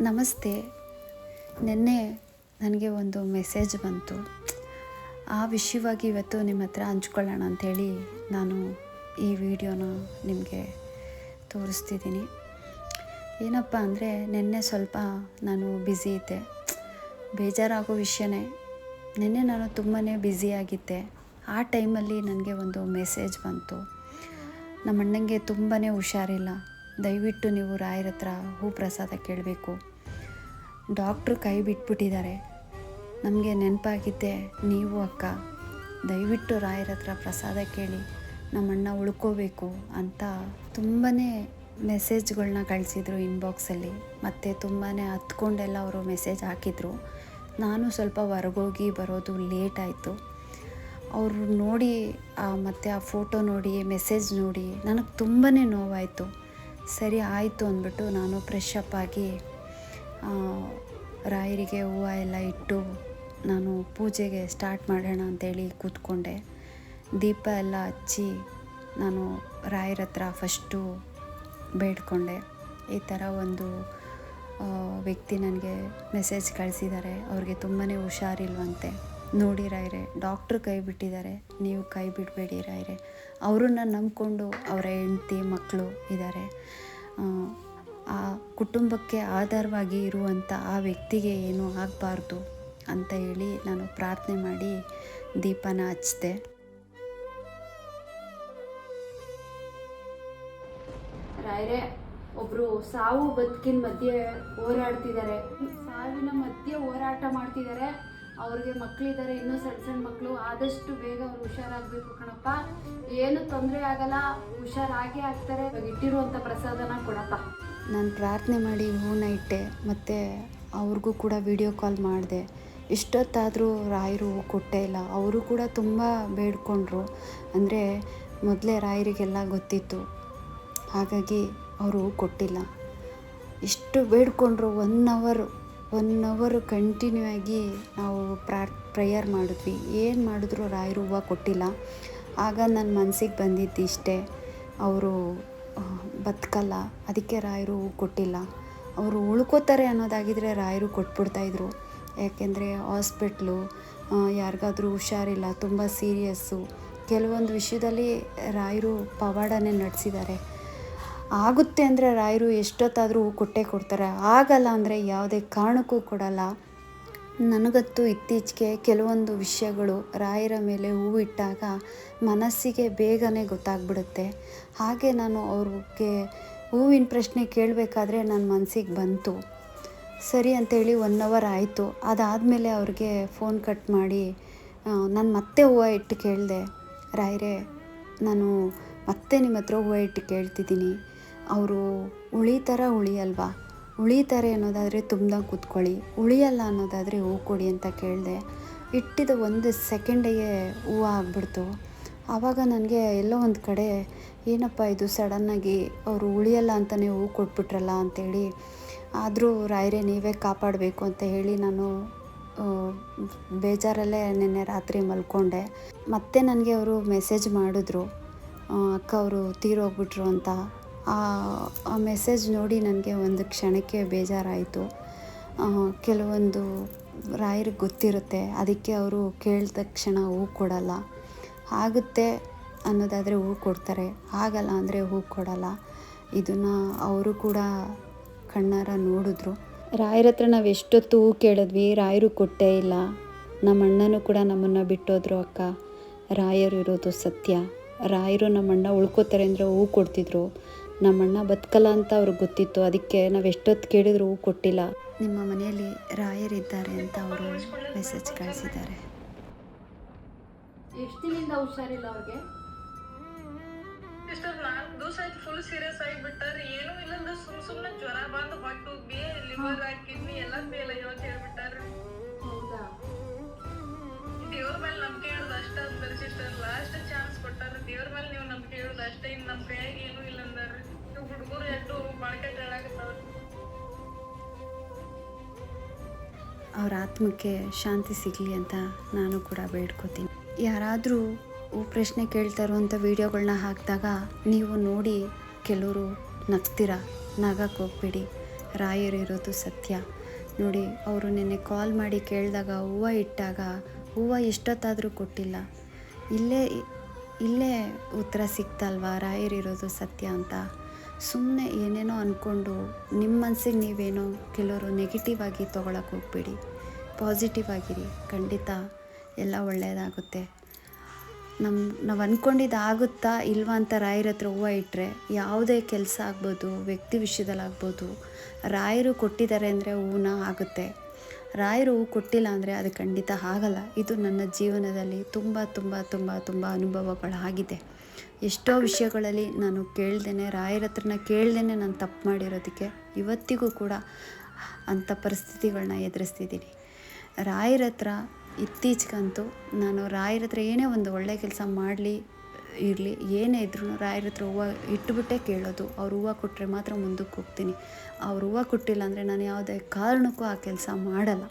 ನಮಸ್ತೆ. ನಿನ್ನೆ ನನಗೆ ಒಂದು ಮೆಸೇಜ್ ಬಂತು. ಆ ವಿಷಯವಾಗಿ ಇವತ್ತು ನಿಮ್ಮ ಹತ್ರ ಹಂಚ್ಕೊಳ್ಳೋಣ ಅಂಥೇಳಿ ನಾನು ಈ ವಿಡಿಯೋನ ನಿಮಗೆ ತೋರಿಸ್ತಿದ್ದೀನಿ. ಏನಪ್ಪ ಅಂದರೆ ನಿನ್ನೆ ಸ್ವಲ್ಪ ನಾನು ಬ್ಯುಸಿ ಇದ್ದೆ. ಬೇಜಾರಾಗೋ ವಿಷಯನೇ. ನಿನ್ನೆ ನಾನು ತುಂಬಾ ಬ್ಯುಸಿಯಾಗಿದ್ದೆ ಆ ಟೈಮಲ್ಲಿ ನನಗೆ ಒಂದು ಮೆಸೇಜ್ ಬಂತು. ನಮ್ಮ ಅಣ್ಣಂಗೆ ತುಂಬಾ ಹುಷಾರಿಲ್ಲ. ದಯವಿಟ್ಟು ನೀವು ರಾಯರ ಹತ್ರ ಹೂ ಪ್ರಸಾದ ಕೇಳಬೇಕು. ಡಾಕ್ಟ್ರು ಕೈ ಬಿಟ್ಬಿಟ್ಟಿದ್ದಾರೆ. ನಮಗೆ ನೆನಪಾಗಿದ್ದೆ ನೀವು ಅಕ್ಕ. ದಯವಿಟ್ಟು ರಾಯರ ಹತ್ರ ಪ್ರಸಾದ ಕೇಳಿ ನಮ್ಮಣ್ಣ ಉಳ್ಕೋಬೇಕು ಅಂತ ತುಂಬಾ ಮೆಸೇಜ್ಗಳನ್ನ ಕಳಿಸಿದ್ರು ಇನ್ಬಾಕ್ಸಲ್ಲಿ. ಮತ್ತು ತುಂಬಾ ಹತ್ಕೊಂಡೆಲ್ಲ ಅವರು ಮೆಸೇಜ್ ಹಾಕಿದರು. ನಾನು ಸ್ವಲ್ಪ ಹೊರಗೋಗಿ ಬರೋದು ಲೇಟ್ ಆಯಿತು. ಅವರು ನೋಡಿ ಮತ್ತು ಆ ಫೋಟೋ ನೋಡಿ, ಮೆಸೇಜ್ ನೋಡಿ, ನನಗೆ ತುಂಬಾ ನೋವಾಯಿತು. ಸರಿ, ಆಯಿತು ಅಂದ್ಬಿಟ್ಟು ನಾನು ಫ್ರೆಶ್ ಅಪ್ ಆಗಿ ರಾಯರಿಗೆ ಹೂವು ಎಲ್ಲ ಇಟ್ಟು ನಾನು ಪೂಜೆಗೆ ಸ್ಟಾರ್ಟ್ ಮಾಡೋಣ ಅಂತೇಳಿ ಕೂತ್ಕೊಂಡೆ. ದೀಪ ಎಲ್ಲ ಹಚ್ಚಿ ನಾನು ರಾಯರ ಹತ್ರ ಫಸ್ಟು ಬೇಡ್ಕೊಂಡೆ. ಈ ಥರ ಒಂದು ವ್ಯಕ್ತಿ ನನಗೆ ಮೆಸೇಜ್ ಕಳಿಸಿದ್ದಾರೆ. ಅವ್ರಿಗೆ ತುಂಬಾ ಹುಷಾರಿಲ್ವಂತೆ. ನೋಡಿ ರಾಯ್ರೆ ಡಾಕ್ಟ್ರ್ ಕೈ ಬಿಟ್ಟಿದ್ದಾರೆ ನೀವು ಕೈ ಬಿಡಬೇಡಿ ರಾಯ್ರೆ. ಅವರನ್ನ ನಂಬಿಕೊಂಡು ಅವರ ಹೆಂಡತಿ ಮಕ್ಕಳು ಇದ್ದಾರೆ. ಆ, ಕುಟುಂಬಕ್ಕೆ ಆಧಾರವಾಗಿ ಇರುವಂಥ ಆ ವ್ಯಕ್ತಿಗೆ ಏನೂ ಆಗಬಾರ್ದು ಅಂತ ಹೇಳಿ ನಾನು ಪ್ರಾರ್ಥನೆ ಮಾಡಿ ದೀಪನ ಹಚ್ಚಿದೆ ರಾಯರೇ ಒಬ್ರು ಸಾವು ಬದುಕಿನ ಮಧ್ಯೆ ಹೋರಾಡ್ತಿದ್ದಾರೆ. ಸಾವಿನ ಮಧ್ಯೆ ಹೋರಾಟ ಮಾಡ್ತಿದ್ದಾರೆ. ಅವ್ರಿಗೆ ಮಕ್ಕಳಿದ್ದಾರೆ ಇನ್ನೂ ಸಣ್ಣ ಸಣ್ಣ ಮಕ್ಕಳು ಆದಷ್ಟು ಬೇಗ ಅವ್ರು ಹುಷಾರಾಗಬೇಕು ಕಣಪ್ಪ. ಏನು ತೊಂದರೆ ಆಗಲ್ಲ, ಹುಷಾರಾಗೇ ಆಗ್ತಾರೆ. ಇಟ್ಟಿರುವಂಥ ಪ್ರಸಾದನ ಕೊಡಪ್ಪ. ನಾನು ಪ್ರಾರ್ಥನೆ ಮಾಡಿ ಹೂನ ಇಟ್ಟೆ, ಮತ್ತು ಅವ್ರಿಗೂ ಕೂಡ ವಿಡಿಯೋ ಕಾಲ್ ಮಾಡಿದೆ. ಇಷ್ಟೊತ್ತಾದರೂ ರಾಯರು ಕೊಟ್ಟೇ ಇಲ್ಲ. ಅವರು ಕೂಡ ತುಂಬ ಬೇಡ್ಕೊಂಡ್ರು. ಅಂದರೆ ಮೊದಲೇ ರಾಯರಿಗೆಲ್ಲ ಗೊತ್ತಿತ್ತು. ಹಾಗಾಗಿ ಅವರು ಕೊಟ್ಟಿಲ್ಲ. ಇಷ್ಟು ಬೇಡ್ಕೊಂಡ್ರು ಒನ್ ಅವರು ಒನ್ ಅವರ್ ಕಂಟಿನ್ಯೂ ಆಗಿ ನಾವು ಪ್ರಾರ್ ಪ್ರೇಯರ್ ಮಾಡಿದ್ವಿ. ಏನು ಮಾಡಿದ್ರು ರಾಯರು ಹೂವು ಕೊಟ್ಟಿಲ್ಲ. ಆಗ ನನ್ನ ಮನಸ್ಸಿಗೆ ಬಂದಿದ್ದು ಇಷ್ಟೇ. ಅವರು ಬದುಕಲ್ಲ. ಅದಕ್ಕೆ ರಾಯರು ಹೂವು ಕೊಟ್ಟಿಲ್ಲ. ಅವರು ಉಳ್ಕೋತಾರೆ ಅನ್ನೋದಾಗಿದ್ದರೆ ರಾಯರು ಕೊಟ್ಬಿಡ್ತಾಯಿದ್ರು ಯಾಕೆಂದರೆ ಹಾಸ್ಪಿಟ್ಲು ಯಾರಿಗಾದರೂ ಹುಷಾರಿಲ್ಲ, ತುಂಬ ಸೀರಿಯಸ್ಸು ಕೆಲವೊಂದು ವಿಷಯದಲ್ಲಿ ರಾಯರು ಪವಾಡನೇ ನಡೆಸಿದ್ದಾರೆ. ಆಗುತ್ತೆ ಅಂದರೆ ರಾಯರು ಎಷ್ಟೊತ್ತಾದರೂ ಕೊಟ್ಟೇ ಕೊಡ್ತಾರೆ, ಆಗಲ್ಲ ಅಂದರೆ ಯಾವುದೇ ಕಾರಣಕ್ಕೂ ಕೊಡಲ್ಲ. ನನಗಂತೂ ಇತ್ತೀಚೆಗೆ ಕೆಲವೊಂದು ವಿಷಯಗಳು ರಾಯರ ಮೇಲೆ ಹೂವು ಇಟ್ಟಾಗ ಮನಸ್ಸಿಗೆ ಬೇಗನೆ ಗೊತ್ತಾಗ್ಬಿಡುತ್ತೆ. ಹಾಗೆ ನಾನು ಅವ್ರಿಗೆ ಹೂವಿನ ಪ್ರಶ್ನೆ ಕೇಳಬೇಕಾದ್ರೆ ನನ್ನ ಮನಸ್ಸಿಗೆ ಬಂತು. ಸರಿ ಅಂತೇಳಿ ಒನ್ ಅವರ್ ಆಯಿತು. ಅದಾದಮೇಲೆ ಅವ್ರಿಗೆ ಫೋನ್ ಕಟ್ ಮಾಡಿ ನಾನು ಮತ್ತೆ ಹೂವು ಇಟ್ಟು ಕೇಳಿದೆ. ರಾಯರೇ, ನಾನು ಮತ್ತೆ ನಿಮ್ಮ ಹತ್ರ ಹೂವು ಇಟ್ಟು ಕೇಳ್ತಿದ್ದೀನಿ. ಅವರು ಉಳಿತಾರ ಉಳಿಯಲ್ವಾ? ಉಳಿತಾರೆ ಅನ್ನೋದಾದರೆ ತುಂಬ್ದಂಗೆ ಕೂತ್ಕೊಳ್ಳಿ. ಉಳಿಯಲ್ಲ ಅನ್ನೋದಾದರೆ ಹೂ ಕೊಡಿ ಅಂತ ಕೇಳಿದೆ. ಇಟ್ಟಿದ ಒಂದು ಸೆಕೆಂಡಿಗೆ ಹೂವು ಆಗ್ಬಿಡ್ತು. ಆವಾಗ ನನಗೆ ಎಲ್ಲೋ ಒಂದು ಕಡೆ, ಏನಪ್ಪ ಇದು ಸಡನ್ನಾಗಿ ಅವರು ಉಳಿಯಲ್ಲ ಅಂತಲೇ ಹೂ ಕೊಟ್ಬಿಟ್ರಲ್ಲ ಅಂಥೇಳಿ ಆದರೂ ರಾಯರೇ, ನೀವೇ ಕಾಪಾಡಬೇಕು ಅಂತ ಹೇಳಿ ನಾನು ಬೇಜಾರಲ್ಲೇ ನಿನ್ನೆ ರಾತ್ರಿ ಮಲ್ಕೊಂಡೆ. ಮತ್ತೆ ನನಗೆ ಅವರು ಮೆಸೇಜ್ ಮಾಡಿದ್ರು. ಅಕ್ಕ, ಅವರು ತೀರೋಗ್ಬಿಟ್ರು ಅಂತ. ಆ ಮೆಸೇಜ್ ನೋಡಿ ನನಗೆ ಒಂದು ಕ್ಷಣಕ್ಕೆ ಬೇಜಾರಾಯಿತು. ಕೆಲವೊಂದು ರಾಯರಿಗೆ ಗೊತ್ತಿರುತ್ತೆ, ಅದಕ್ಕೆ ಅವರು ಕೇಳಿದ ತಕ್ಷಣ ಹೂ ಕೊಡಲ್ಲ. ಆಗುತ್ತೆ ಅನ್ನೋದಾದರೆ ಹೂ ಕೊಡ್ತಾರೆ, ಆಗಲ್ಲ ಅಂದರೆ ಹೂ ಕೊಡಲ್ಲ. ಇದನ್ನು ಅವರು ಕೂಡ ಕಣ್ಣಾರ ನೋಡಿದ್ರು. ರಾಯರ ಹತ್ರ ನಾವು ಎಷ್ಟೊತ್ತು ಹೂ ಕೇಳಿದ್ವಿ, ರಾಯರು ಕೊಟ್ಟೇ ಇಲ್ಲ. ನಮ್ಮ ಅಣ್ಣನೂ ಕೂಡ ನಮ್ಮನ್ನು ಬಿಟ್ಟೋದ್ರು ಅಕ್ಕ. ರಾಯರು ಇರೋದು ಸತ್ಯ. ರಾಯರು ನಮ್ಮಣ್ಣ ಉಳ್ಕೋತಾರೆ ಅಂದರೆ ಹೂ ಕೊಡ್ತಿದ್ರು. ನಮ್ಮಣ್ಣ ಬದುಕಲ್ಲ ಅಂತ ಅವ್ರಿಗೆ ಗೊತ್ತಿತ್ತು. ಅದಕ್ಕೆ ನಾವು ಎಷ್ಟೊತ್ತು ಕೇಳಿದ್ರು ಹೂ ಕೊಟ್ಟಿಲ್ಲ. ನಿಮ್ಮ ಮನೆಯಲ್ಲಿ ರಾಯರಿದ್ದಾರೆ ಅಂತ ಅವರು ಮೆಸೇಜ್ ಕಳಿಸಿದ್ದಾರೆ. ಎಷ್ಟು ದಿನದಿಂದ ಹುಷಾರಿಲ್ಲ ಅವ್ರಿಗೆ? ಸಿಸ್ಟರ್ ನಾಲ್ಕು ದಿವಸ ಆಯ್ತು ಫುಲ್ ಸೀರಿಯಸ್ ಆಗಿ ಬಿಟ್ಟಾರ ಏನೂ ಇಲ್ಲಂದ್ರ ಸುಮ್ ಸುಮ್ನೆ ಜ್ವರ ಬಂದು ಹೊಟ್ಟು ಬೇ ಲಿವರ್ ಕಿಡ್ನಿ ಎಲ್ಲ ಫೇಲ್ ಅಯ್ಯೋ ಅಂತ ಹೇಳ್ಬಿಟ್ಟಾರೆ. ಹೌದಾ? ದೇವ್ರ ಮೇಲೆ ನಂಬಿಕೆ ಇಡೋದು ಅಷ್ಟ ಸಿಸ್ಟರ್ ಲಾಸ್ಟ್ ಚಾನ್ಸ್ ಕೊಟ್ಟಾರ. ಅವ್ರ ಆತ್ಮಕ್ಕೆ ಶಾಂತಿ ಸಿಗಲಿ ಅಂತ ನಾನು ಕೂಡ ಬೇಡ್ಕೋತೀನಿ. ಯಾರಾದರೂ ಪ್ರಶ್ನೆ ಕೇಳ್ತಾ ಇರುವಂಥ ವೀಡಿಯೋಗಳನ್ನ ಹಾಕಿದಾಗ ನೀವು ನೋಡಿ ಕೆಲವರು ನಗ್ತೀರ? ನಗಕ್ಕೆ ಹೋಗ್ಬೇಡಿ. ರಾಯರು ಇರೋದು ಸತ್ಯ. ನೋಡಿ, ಅವರು ನಿನ್ನೆ ಕಾಲ್ ಮಾಡಿ ಕೇಳಿದಾಗ ಹೂವು ಇಟ್ಟಾಗ ಹೂವು ಎಷ್ಟೊತ್ತಾದರೂ ಕೊಟ್ಟಿಲ್ಲ. ಇಲ್ಲೇ ಇಲ್ಲೇ ಉತ್ತರ ಸಿಕ್ತಲ್ವಾ ರಾಯರಿರೋದು ಸತ್ಯ ಅಂತ. ಸುಮ್ಮನೆ ಏನೇನೋ ಅಂದ್ಕೊಂಡು ನಿಮ್ಮ ಮನಸ್ಸಿಗೆ ನೀವೇನೋ ಕೆಲವರು ನೆಗೆಟಿವ್ ಆಗಿ ತೊಗೊಳಕ್ಕೆ ಹೋಗ್ಬೇಡಿ. ಪಾಸಿಟಿವ್ ಆಗಿರಿ. ಖಂಡಿತ ಎಲ್ಲ ಒಳ್ಳೆಯದಾಗುತ್ತೆ ನಮ್ಮ ನಾವು ಅಂದ್ಕೊಂಡಿದ್ದು ಆಗುತ್ತಾ ಇಲ್ವಾ ಅಂತ ರಾಯರ ಹತ್ರ ಹೂವು ಇಟ್ಟರೆ ಯಾವುದೇ ಕೆಲಸ ಆಗ್ಬೋದು, ವ್ಯಕ್ತಿ ವಿಷಯದಲ್ಲಿ ಆಗ್ಬೋದು, ರಾಯರು ಕೊಟ್ಟಿದ್ದಾರೆ ಅಂದರೆ ಹೂವನ್ನ ಆಗುತ್ತೆ. ರಾಯರು ಹೂವು ಕೊಟ್ಟಿಲ್ಲ ಅಂದರೆ ಅದು ಖಂಡಿತ ಆಗಲ್ಲ. ಇದು ನನ್ನ ಜೀವನದಲ್ಲಿ ತುಂಬ ತುಂಬ ತುಂಬ ತುಂಬ ಅನುಭವಗಳಾಗಿದೆ. ಎಷ್ಟೋ ವಿಷಯಗಳಲ್ಲಿ ನಾನು ಕೇಳ್ದೇನೆ, ರಾಯರ ಹತ್ರನ ಕೇಳ್ದೇನೆ ನಾನು ತಪ್ಪು ಮಾಡಿರೋದಕ್ಕೆ ಇವತ್ತಿಗೂ ಕೂಡ ಅಂಥ ಪರಿಸ್ಥಿತಿಗಳನ್ನ ಎದುರಿಸ್ತಿದ್ದೀನಿ. ರಾಯರ ಹತ್ರ ಇತ್ತೀಚೆಗಂತೂ ನಾನು ರಾಯರ ಹತ್ರ ಏನೇ ಒಂದು ಒಳ್ಳೆ ಕೆಲಸ ಮಾಡಲಿ, ಇರಲಿ, ಏನೇ ಇದ್ರೂ ರಾಯರ ಹತ್ರ ಹೂವು ಇಟ್ಬಿಟ್ಟೇ ಕೇಳೋದು. ಅವ್ರು ಹೂವು ಕೊಟ್ಟರೆ ಮಾತ್ರ ಮುಂದಕ್ಕೆ ಹೋಗ್ತೀನಿ. ಅವ್ರು ಹೂವು ಕೊಟ್ಟಿಲ್ಲ ಅಂದರೆ ನಾನು ಯಾವುದೇ ಕಾರಣಕ್ಕೂ ಆ ಕೆಲಸ ಮಾಡಲ್ಲ.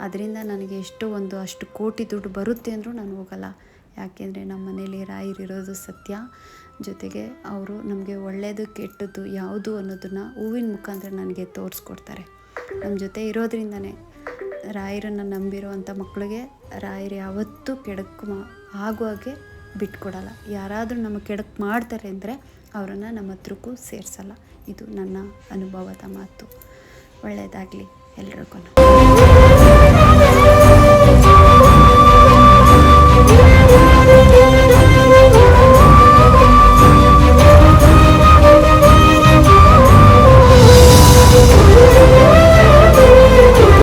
ಅದರಿಂದ ನನಗೆ ಎಷ್ಟು ಒಂದು ಅಷ್ಟು ಕೋಟಿ ದುಡ್ಡು ಬರುತ್ತೆ ಅಂದರೂ ನಾನು ಹೋಗಲ್ಲ. ಯಾಕೆಂದರೆ ನಮ್ಮ ಮನೇಲಿ ರಾಯರಿರೋದು ಸತ್ಯ. ಜೊತೆಗೆ ಅವರು ನಮಗೆ ಒಳ್ಳೆಯದು ಕೆಟ್ಟದ್ದು ಯಾವುದು ಅನ್ನೋದನ್ನು ಹೂವಿನ ಮುಖಾಂತರ ನನಗೆ ತೋರಿಸ್ಕೊಡ್ತಾರೆ. ನಮ್ಮ ಜೊತೆ ಇರೋದ್ರಿಂದನೇ ರಾಯರನ್ನು ನಂಬಿರುವಂಥ ಮಕ್ಕಳಿಗೆ ರಾಯರು ಯಾವತ್ತೂ ಕೆಡಕು ಮಾ ಆಗುವಾಗೆ ಬಿಟ್ಕೊಡಲ್ಲ. ಯಾರಾದರೂ ನಮ್ಮ ಕೆಡಕು ಮಾಡ್ತಾರೆ ಅಂದರೆ ಅವರನ್ನು ನಮ್ಮ ಹತ್ರಕ್ಕೂ ಸೇರಿಸಲ್ಲ. ಇದು ನನ್ನ ಅನುಭವದ ಮಾತು. ಒಳ್ಳೆಯದಾಗಲಿ ಎಲ್ರಿಗೂ.